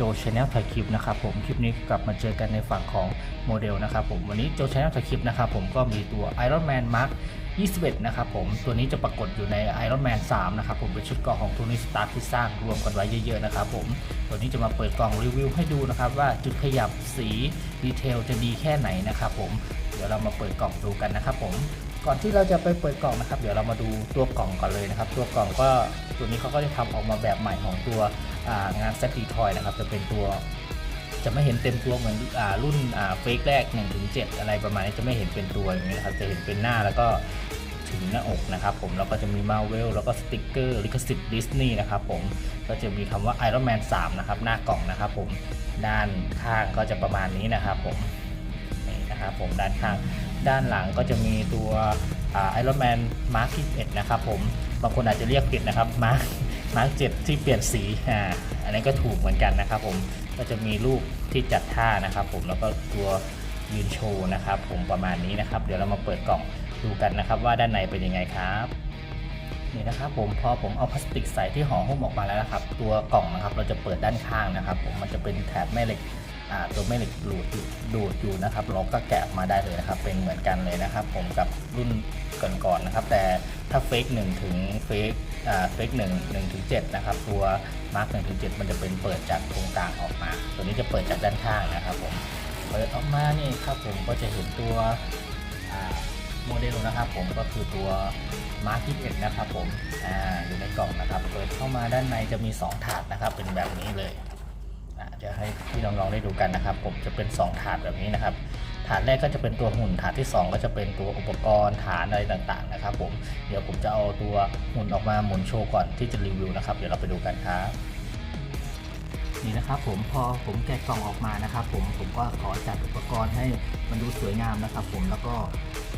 โจชาแนลถ่ายคลิปนะครับผมคลิปนี้กลับมาเจอกันในฝั่งของโมเดลนะครับผมวันนี้โจชาแนลถ่ายคลิปนะครับผมก็มีตัว Iron Man Mark 21 นะครับผมตัวนี้จะปรากฏอยู่ใน Iron Man 3 นะครับผมเป็นชุดเกราะของโทนี่สตาร์ที่สร้างรวมกันไว้เยอะๆนะครับผมตัวนี้จะมาเปิดกล่องรีวิวให้ดูนะครับว่าจุดขยับสีดีเทลจะดีแค่ไหนนะครับผมเดี๋ยวเรามาเปิดกล่องดูกันนะครับผมก่อนที่เราจะไปเปิดกล่องนะครับ เดี๋ยวเรามาดูตัวกล่องก่อนเลยนะครับ ตัวกล่องก็ตัวนี้เขาก็จะทำออกมาแบบใหม่ของตัว งานเซตตีทอยนะครับ จะเป็นตัวจะไม่เห็นเต็มตัวเหมือนอรุ่นเฟกแรก1ถึง7อะไรประมาณนี้จะไม่เห็นเป็นตัวอย่างนี้นะครับจะเห็นเป็นหน้าแล้วก็ถึงหน้าอกนะครับผมแล้วก็จะมีมาเวลแล้วก็สติกเกอร์ลิขสิทธิ์ดิสนีย์นะครับผมก็จะมีคำว่า Iron Man 3 นะครับ หน้ากล่องนะครับผมด้านข้างก็จะประมาณนี้นะครับผมนี่นะครับผมด้านข้างด้านหลังก็จะมีตัวไอรอนแมนมาร์คที่11นะครับผมบางคนอาจจะเรียกผิดนะครับมาร์ค มาร์คเที่เปลี่ยนสีอ่าอันนี้ก็ถูกเหมือนกันนะครับผมก็จะมีรูปที่จัดท่านะครับ ผมแล้วก็ตัวยืนโชว์นะครับผมประมาณนี้นะครับ เดี๋ยวเรามาเปิดกล่องดูกันนะครับว่าด้านในเป็นยังไงครับนี่นะครับผมพอผมเอาพลาสติกใส่ที่ห่อหุ้มออกมาแล้วนะครับ ตัวกล่องนะครับ เราจะเปิดด้านข้างนะครับ ผมมันจะเป็นแถบแม่เหล็ก ตัวแม่เหล็กดูดอยู่ดูดอยู่นะครับเราก็แกะมาได้เลยนะครับ เป็นเหมือนกันเลยนะครับ ผมกับรุ่นก่อนๆนะครับ แต่ถ้าเฟกหนึ่งถึงเฟกเฟกหนึ่งหนึ่งถึงเจ็ดนะครับ ตัวมาร์กหนึ่งถึงเจ็ดมันจะเป็นเปิดจากตรงกลางออกมา ตัวนี้จะเปิดจากด้านข้างนะครับผมเปิดออกมานี่ครับผมก็จะเห็นตัวโมเดลนะครับผมก็คือตัว Mark 21นะครับผมอ่าอยู่ในกล่องนะครับ เปิดเข้ามาด้านในจะมี 2 ถาดนะครับ เป็นแบบนี้เลย จะให้พี่น้องๆได้ดูกันนะครับ ผมจะเป็น 2 ถาดแบบนี้นะครับ ถาดแรกก็จะเป็นตัวหุ่น ถาดที่ 2 ก็จะเป็นตัวอุปกรณ์ฐานอะไรต่างๆนะครับ ผมเดี๋ยวผมจะเอาตัวหุ่นออกมาหมุนโชว์ก่อนที่จะรีวิวนะครับ เดี๋ยวเราไปดูกันครับนี่นะครับผมพอผมแกะกล่องออกมานะครับ ผมผมก็ขอจัดอุปกรณ์ให้มันดูสวยงามนะครับ ผมแล้วก็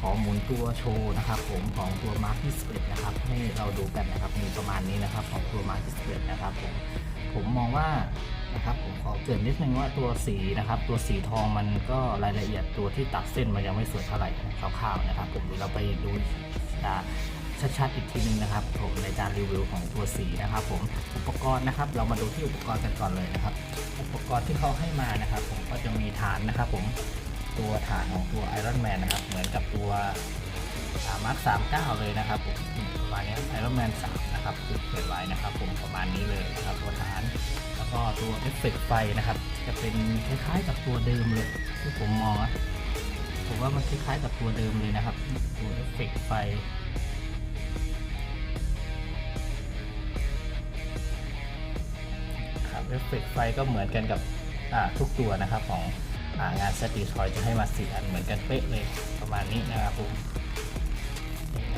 ขอหมุนตัวโชว์นะครับ ผมของตัวมาร์คที่11นะครับให้เราดูกันนะครับมีประมาณนี้นะครับ ของตัวมาร์คที่11นะครับผมผมมองว่า นะครับผมขอเกรินนิดนึงว่าตัวสีนะครับ ตัวสีทองมันก็รายละเอียดตัวที่ตัดเส้นมันยังไม่สวยเท่าไหร่คร่าวๆนะครับ ผมเดี๋ยวเราไปดูชัดๆอีกทีนึงนะครับ ผมในการรีวิวของตัวสีนะครับ ผมอุปกรณ์นะครับ เรามาดูที่อุปกรณ์กันก่อนเลยนะครับ อุปกรณ์ที่เขาให้มานะครับ ผมก็จะมีฐานนะครับ ผมตัวฐานของตัว Iron Man นนะครับ เหมือนกับตัวมาร์คสามเก้าเลยนะครับผมประมาณนี้ไอรอนแมนสามนะครับคือเขียนไว้นะครับ ผมประมาณนี้เลยนะครับตัวฐาน ก็ตัวเอฟเฟกต์ไฟนะครับ จะเป็นคล้ายๆกับตัวเดิมเลยที่ผมมองผมว่ามันคล้ายๆกับตัวเดิมเลยนะครับ ตัวเอฟเฟกต์ไฟครับเอฟเฟกต์ไฟก็เหมือนกันกับทุกตัวนะครับของอางานสตีทอยจะให้มาสีอันเหมือนกันเป๊ะเลยประมาณนี้นะครับผม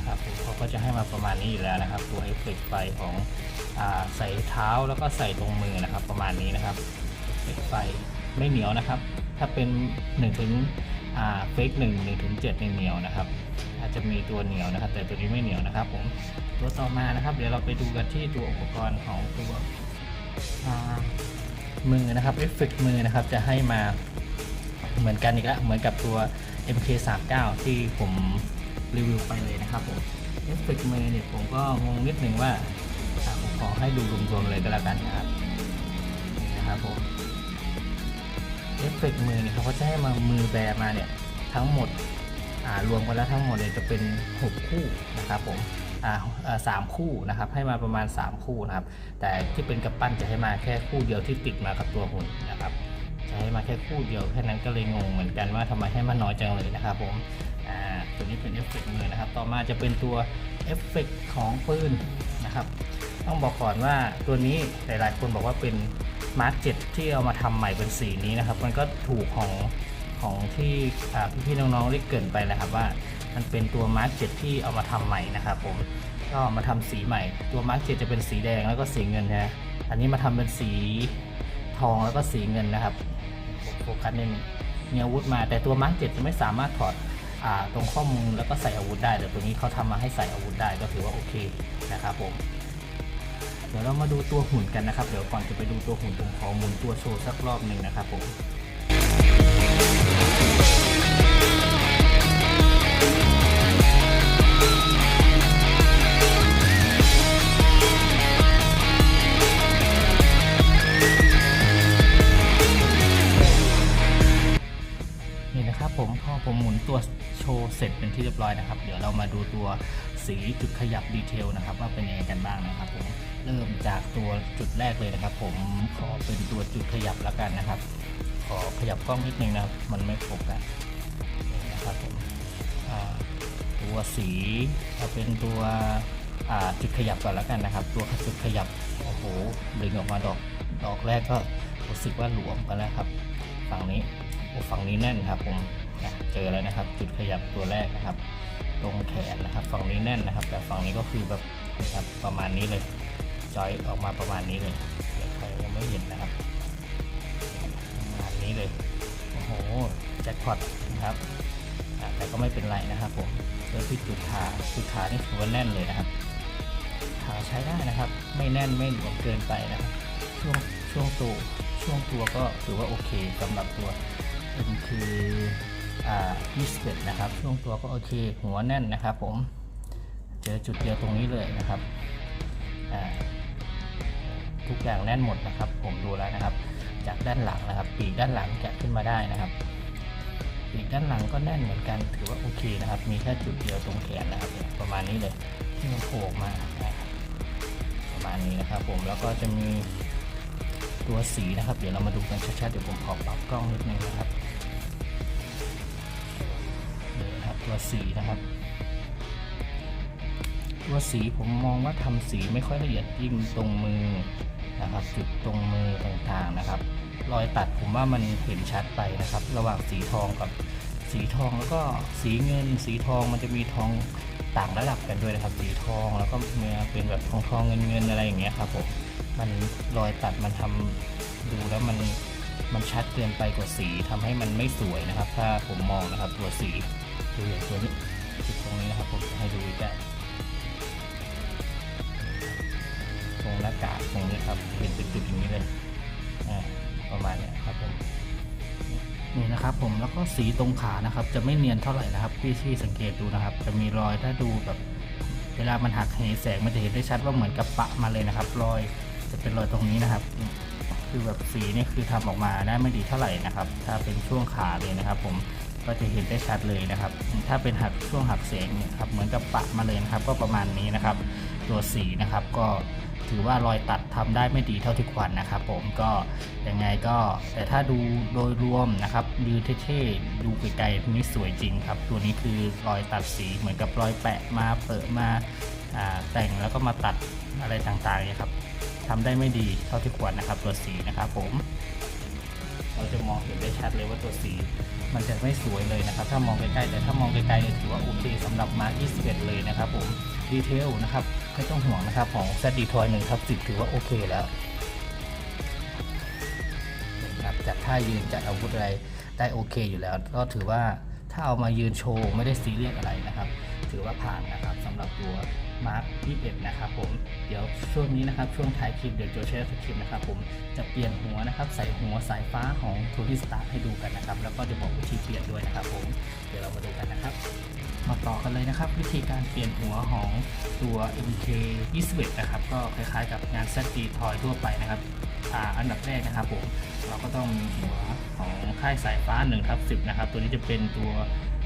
นะครับเขาก็จะให้มาประมาณนี้อยู่แล้วนะครับ ตัวเอฟเฟกไฟของอใส่เท้าแล้วก็ใส่ตรงมือนะครับประมาณนี้นะครับเอฟเฟกไฟไม่เหนียวนะครับ ถ้าเป็น1ถึงเฟกหนึ่งหนึ่งถึงเจ็ดเหนียวนะครับอาจจะมีตัวเหนียวนะครับ แต่ตัวนี้ไม่เหนียวนะครับผมตัวต่อมานะครับ เดี๋ยวเราไปดูกันที่ตัวอุปกรณ์ของตัวมือนะครับเอฟเฟกมือนะครับจะให้มาเหมือนกันอีกแล้วเหมือนกับตัว MK39 ที่ผม รีวิวไปเลยนะครับผมเอฟเฟกมือเนี่ยผมก็งงนิดนึงว่าผมขอให้ดูรวมๆเลยก็แล้วกันนะครับนะครับผมเอฟเฟกต์มือเนี่ยเขาก็จะให้มามือแบมาเนี่ยทั้งหมดรวมกันแล้วทั้งหมดเนี่ยจะเป็น 6 คู่นะครับผมสามคู่นะครับให้มาประมาณ 3 คู่นะครับแต่ที่เป็นกระปั้นจะให้มาแค่คู่เดียวที่ติดมากับตัวหุ่นนะครับ ให้มาแค่คู่เดียวแค่นั้นก็เลยงงเหมือนกันว่าทำไมให้มันน้อยจังเลยนะครับผมอ่าตัวนี้เป็นเอฟเฟกต์มือนะครับ ต่อมาจะเป็นตัวเอฟเฟกต์ของปืนนะครับ ต้องบอกก่อนว่าตัวนี้หลายๆ คนบอกว่าเป็นมาร์กเจ็ที่เอามาทำใหม่เป็นสีนี้นะครับ มันก็ถูกของของที่พี่ๆน้องๆได้เกินไปนะครับว่ามันเป็นตัวมาร์กเจ็ที่เอามาทำใหม่นะครับผมก็มาทำสีใหม่ ตัวมาร์กเจ็จะเป็นสีแดงแล้วก็สีเงินนะอันนี้มาทำเป็นสีทองแล้วก็สีเงินนะครับ โฟกัสนิดนึงมีอาวุธมา แต่ตัวมาร์กเจ็จะไม่สามารถถอดอตรงข้อมือแล้วก็ใส่อาวุธได้ แต่ตัวนี้เขาทำมาให้ใส่อาวุธได้ก็ถือว่าโอเคนะครับผมเดี๋ยวเรามาดูตัวหุ่นกันนะครับ เดี๋ยวก่อนจะไปดูตัวหุ่นผมขอหมุนตัวโชว์สักรอบหนึ่งนะครับผม ผมหมุนตัวโชว์เสร็จเป็นที่เรียบร้อยนะครับ เดี๋ยวเรามาดูตัวสีจุดขยับดีเทลนะครับ ว่าเป็นยังไงกันบ้างนะครับผมเริ่มจากตัวจุดแรกเลยนะครับ ผมขอเป็นตัวจุดขยับแล้วกันนะครับ ขอขยับกล้องนิดนึงนะครับมันไม่โฟกัสนี่นะครับผมตัวสีเอาเป็นตัวจุดขยับก่อนแล้วกันนะครับ ตัวจุดขยับโอ้โหดึงออกมาดอกดอกแรกก็รู้สึกว่าหลวมไปแล้วครับ ฝั่งนี้โอ้ฝั่งนี้แน่นครับผม เจอแล้วนะครับ จุดขยับตัวแรกนะครับ ตรงแขนนะครับ ฝั่งนี้แน่นนะครับ แต่ฝั่งนี้ก็คือแบบนะครับประมาณนี้เลยจอยออกมาประมาณนี้เลยเดี๋ยวใครยังไม่เห็นนะครับประมาณนี้เลยโอ้โหแจ็คพอตนะครับแต่ก็ไม่เป็นไรนะครับผมเริ่มที่จุดขาจุดขานี่ถือว่าแน่นเลยนะครับขาใช้ได้นะครับ ไม่แน่นไม่หลวมเกินไปนะครับ ช่วงช่วงตัวช่วงตัวก็ถือว่าโอเคสำหรับตัวเป็นคือ 21นะครับ ช่วงตัวก็โอเค หัวแน่นนะครับผม เจอจุดเดียวตรงนี้เลยนะครับ ทุกอย่างแน่นหมดนะครับ ผมดูแล้วนะครับ จากด้านหลังนะครับ ปีกด้านหลังแกะขึ้นมาได้นะครับ ปีกด้านหลังก็แน่นเหมือนกัน ถือว่าโอเคนะครับ มีแค่จุดเดียวตรงแขนนะครับ ประมาณนี้เลยที่มันโผล่มาประมาณนี้นะครับ ผม แล้วก็จะมีตัวสีนะครับ เดี๋ยวเรามาดูกันชัดๆ เดี๋ยวผมขอปรับกล้องนิดนึงนะครับ ตัวสีนะครับ ตัวสีผมมองว่าทำสีไม่ค่อยละเอียดยิ่งตรงมือนะครับ จุดตรงมือต่างๆนะครับ รอยตัดผมว่ามันเห็นชัดไปนะครับ ระหว่างสีทองกับสีทองแล้วก็สีเงิน สีทองมันจะมีทองต่างระดับกันด้วยนะครับ สีทองแล้วก็มีเป็นแบบทองทองเงินเงินอะไรอย่างเงี้ยครับผมมันรอยตัดมันทำดูแล้วมันมันชัดเกินไปกว่าสีทำให้มันไม่สวยนะครับ ถ้าผมมองนะครับตัวสี ดูอย่างตัวนี้จุดตรงนี้นะครับผมให้ดูใกล้ตรงหน้ากากตรงนี้ครับเป็นจุดๆอย่างนี้เลยอ่าประมาณเนี้ยครับผมนี่นะครับผมแล้วก็สีตรงขานะครับ จะไม่เนียนเท่าไหร่นะครับพี่ที่สังเกตดูนะครับ จะมีรอยถ้าดูแบบ เวลามันหักเหแสงมันจะเห็นได้ชัดว่าเหมือนกับปะมาเลยนะครับ รอยจะเป็นรอยตรงนี้นะครับคือแบบสีนี่คือทำออกมาได้ไม่ดีเท่าไหร่นะครับ ถ้าเป็นช่วงขาเลยนะครับ ผม ก็จะเห็นได้ชัดเลยนะครับ ถ้าเป็นหักช่วงหักแสงเนี่ยครับเหมือนกับปะมาเลยนะครับก็ประมาณนี้นะครับ ตัวสีนะครับก็ถือว่ารอยตัดทำได้ไม่ดีเท่าที่ควรนะครับผมก็ยังไงก็แต่ถ้าดูโดยรวมนะครับยืนเท่ๆดูไกลๆนี่สวยจริงครับ ตัวนี้คือรอยตัดสีเหมือนกับรอยแปะมาเปิดมาแต่งแล้วก็มาตัดอะไรต่างๆนี่ยครับทำได้ไม่ดีเท่าที่ควรนะครับ ตัวสีนะครับผม เราจะมองเห็นได้ชัดเลยว่าตัวสีมันจะไม่สวยเลยนะครับ ถ้ามองใกล้ๆแต่ถ้ามองไกลๆเนี่ยถือว่าโอเคสำหรับมาร์ค21เลยนะครับผมดีเทลนะครับไม่ต้องห่วงนะครับของ z d t o y 1ครับ10ถือว่าโอเคแล้วนะครับจัดท่ายืนจัดอาวุธอะไรได้โอเคอยู่แล้ว ก็ถือว่าถ้าเอามายืนโชว์ไม่ได้ซีเรียสอะไรนะครับ ถือว่าผ่านนะครับสำหรับตัว มาร์ค21นะครับผมเดี๋ยวช่วงนี้นะครับช่วงท้ายคลิปเดี๋ยวโจเชสคลิปนะครับผมจะเปลี่ยนหัวนะครับใส่หัวสายฟ้าของโทนี่สตาร์ให้ดูกันนะครับแล้วก็จะบอกวิธีเปลี่ยนด้วยนะครับผมเดี๋ยวเรามาดูกันนะครับมาต่อกันเลยนะครับ วิธีการเปลี่ยนหัวของตัว MK 21นะครับก็คล้ายๆ กับงาน ZD Toy ทั่วไปนะครับอันดับแรกนะครับผมเราก็ต้องมีหัวของค่ายสายฟ้า1ทับ10นะครับตัวนี้จะเป็นตัว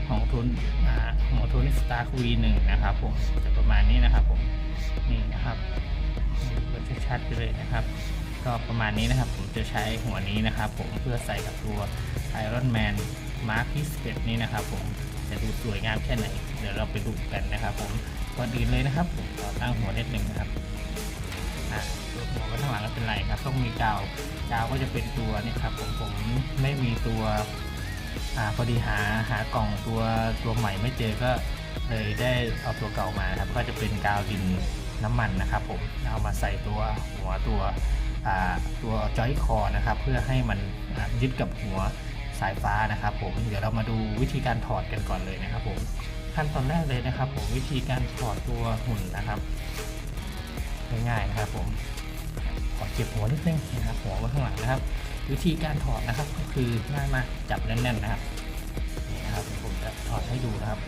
ของทุนอ่าหัวโทนี่สตาร์ V1 นะครับผมจะประมาณนี้นะครับผมนี่นะครับก็ชัดๆไปเลยนะครับ ก็ประมาณนี้นะครับ ผมจะใช้หัวนี้นะครับ ผมเพื่อใส่กับตัว Iron Man Mark 21นี้นะครับ ผมจะดูสวยงามแค่ไหน เดี๋ยวเราไปดูกันนะครับ ผมก่อนอื่นเลยนะครับผมขอตั้งหัวนิดหนึ่งนะครับหัวหัวไว้ข้างหลังก็เป็นไรครับ ต้องมีกาวกาวก็จะเป็นตัวนี่ครับ ผมผมไม่มีตัว อ่าพอดีหาหากล่องตัวตัวใหม่ไม่เจอก็เลยได้เอาตัวเก่ามาครับก็จะเป็นกาวดินน้ำมันนะครับผมเอามาใส่ตัวหัวตัวตัวจอยคอนะครับเพื่อให้มันยึดกับหัวสายฟ้านะครับผมเดี๋ยวเรามาดูวิธีการถอดกันก่อนเลยนะครับผมขั้นตอนแรกเลยนะครับผมวิธีการถอดตัวหุ่นนะครับง่ายๆนะครับผมขอเก็บหัวนิดนึงนะครับหัวไว้ข้างหลังนะครับ วิธีการถอดนะครับก็คือง่ายมากจับแน่นๆนะครับนี่นะครับผมจะถอดให้ดูนะครับ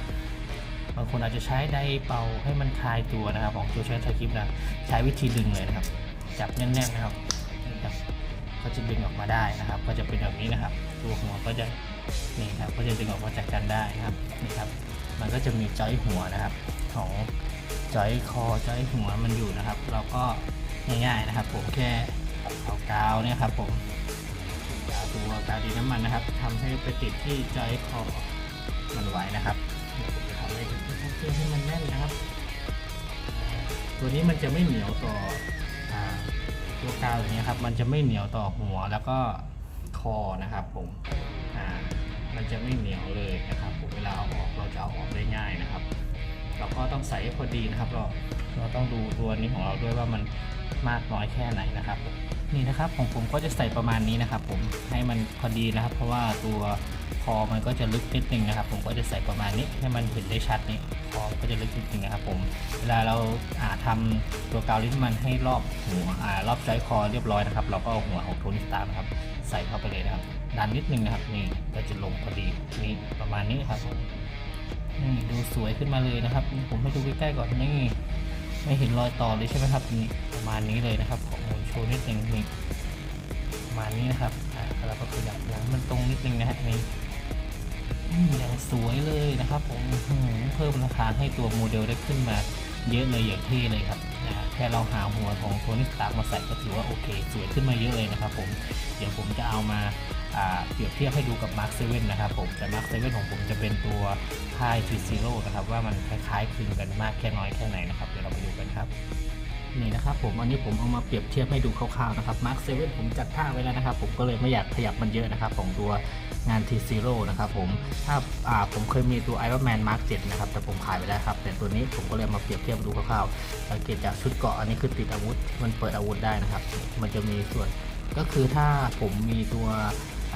บางคนอาจจะใช้ไดเป่าให้มันคลายตัวนะครับ ของตัวใช้ไทคลิปนะใช้วิธีดึงเลยนะครับ จับแน่นๆนะครับนี่ครับก็จะดึงออกมาได้นะครับ ก็จะเป็นแบบนี้นะครับ ตัวหัวก็จะนี่ครับก็จะดึงออกมาจากกันได้นะครับนี่ครับ มันก็จะมีจอยหัวนะครับ ของจอยคอจอยหัวมันอยู่นะครับ เราก็ง่ายๆนะครับ ผมแค่เอากาวเนี่ยครับผม ตัวกาวดีน้ำมันนะครับทำให้ไปติดที่จอยคอมันไว้นะครับเดี๋ยวผมจะทำให้ดูเพื่อให้มันแน่นนะครับ ตัวนี้มันจะไม่เหนียวต่ออาตัวกาวอย่างนี้ยครับมันจะไม่เหนียวต่อหัวแล้วก็คอนะครับผมมันจะไม่เหนียวเลยนะครับผมเวลาเอาออกเราจะเอาออกได้ง่ายนะครับเราก็ต้องใส่พอดีนะครับ เราเราต้องดูตัวนี้ของเราด้วยว่ามันมากน้อยแค่ไหนนะครับผม นี่นะครับของผมก็จะใส่ประมาณนี้นะครับ ผมให้มันพอดีนะครับ เพราะว่าตัวคอมันก็จะลึกนิดนึงนะครับ ผมก็จะใส่ประมาณนี้ให้มันเห็นได้ชัดนี่คอก็จะลึกนิดนึงนะครับ ผมเวลาเราอาทำตัวกาวลิ้นมันให้รอบหัวอ่ารอบจอยคอเรียบร้อยนะครับ เราก็เอาหัวของโทนิสตาร์นะครับ ใส่เข้าไปเลยนะครับดันนิดนึงนะครับนี่ก็จะลงพอดีนี่ประมาณนี้ครับผมนี่ดูสวยขึ้นมาเลยนะครับ ผมให้ดูใกล้ๆก่อนนี่ไม่เห็นรอยต่อเลยใช่ไหมครับนี่ประมาณนี้เลยนะครับของผม นิดนึงนี่มานี้นะครับอ่าแล้วก็ขยับหลังมันตรงนิดนึงนะฮะนี่อืมอย่างสวยเลยนะครับผมเพิ่มราคาให้ตัวโมเดลได้ขึ้นมาเยอะเลยอย่างเท่เลยครับนะแค่เราหาหัวของโทนี่สตาร์มาใส่ก็ถือว่าโอเค สวยขึ้นมาเยอะเลยนะครับผม เดี๋ยวผมจะเอามาเปรียบเทียบให้ดูกับ Mark 7นะครับผม แต่ Mark 7ของผมจะเป็นตัวค่าย T Zero นะครับว่ามันคล้ายๆคลึงกันมากแค่น้อยแค่ไหนนะครับ เดี๋ยวเราไปดูกันครับ นี่นะครับผมอันนี้ผมเอามาเปรียบเทียบให้ดูคร่าวๆนะครับ Mark 7ผมจัดท่าไว้แล้วนะครับ ผมก็เลยไม่อยากขยับมันเยอะนะครับ ของตัวงาน T Zero นะครับผมถ้าอ่าผมเคยมีตัว Iron Man Mark 7นะครับแต่ผมขายไปแล้วครับ แต่ตัวนี้ผมก็เลยมาเปรียบเทียบดูคร่าวๆสังเกตจากชุดเกาะอันนี้คือติดอาวุธ มันเปิดอาวุธได้นะครับ มันจะมีส่วนก็คือถ้าผมมีตัว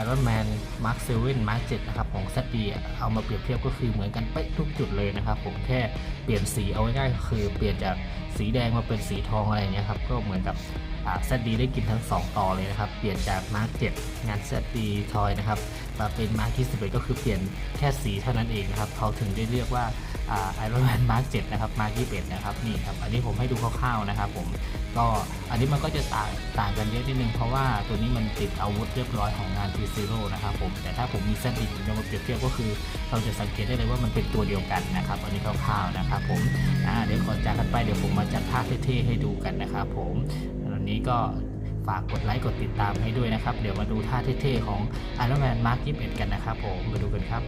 Iron Man Mark 7 Mark 7นะครับของ z d อะเอามาเปรียบเทียบก็คือเหมือนกันเป๊ะทุกจุดเลยนะครับ ผมแค่เปลี่ยนสีเอาง่ายๆก็คือเปลี่ยนจากสีแดงมาเป็นสีทองอะไรเงี้ยครับก็เหมือนกับ อ่า ZD ได้กินทั้ง 2 ต่อเลยนะครับ เปลี่ยนจาก Mark 7งาน ZD ทอยนะครับมาเป็น Mark 21ก็คือเปลี่ยนแค่สีเท่านั้นเองนะครับเขาถึงได้เรียกว่าไอ่า Iron Man Mark 7นะครับ Mark 21นะครับนี่ครับอันนี้ผมให้ดูคร่าวๆนะครับผมก็อันนี้มันก็จะต่างต่างกันเยอะนิดนึงเพราะว่าตัวนี้มันติดอาวุธเรียบร้อยของงาน t ีซีโร่นะครับผมแต่ถ้าผมมีเส้นอีกจะมาเปรียบเทียบก็คือ เราจะสังเกตได้เลยว่ามันเป็นตัวเดียวกันนะครับอันนี้คร่าวๆนะครับผมเดี๋ยวก่อจากกันไปเดี๋ยวผมมาจัดภาพเท่ๆให้ดูกันนะครับผม นี้ก็ฝากกดไลค์กดติดตามให้ด้วยนะครับ เดี๋ยวมาดูท่าเท่ๆของ Iron Man Mark 21กันนะครับผม มาดูกันครับ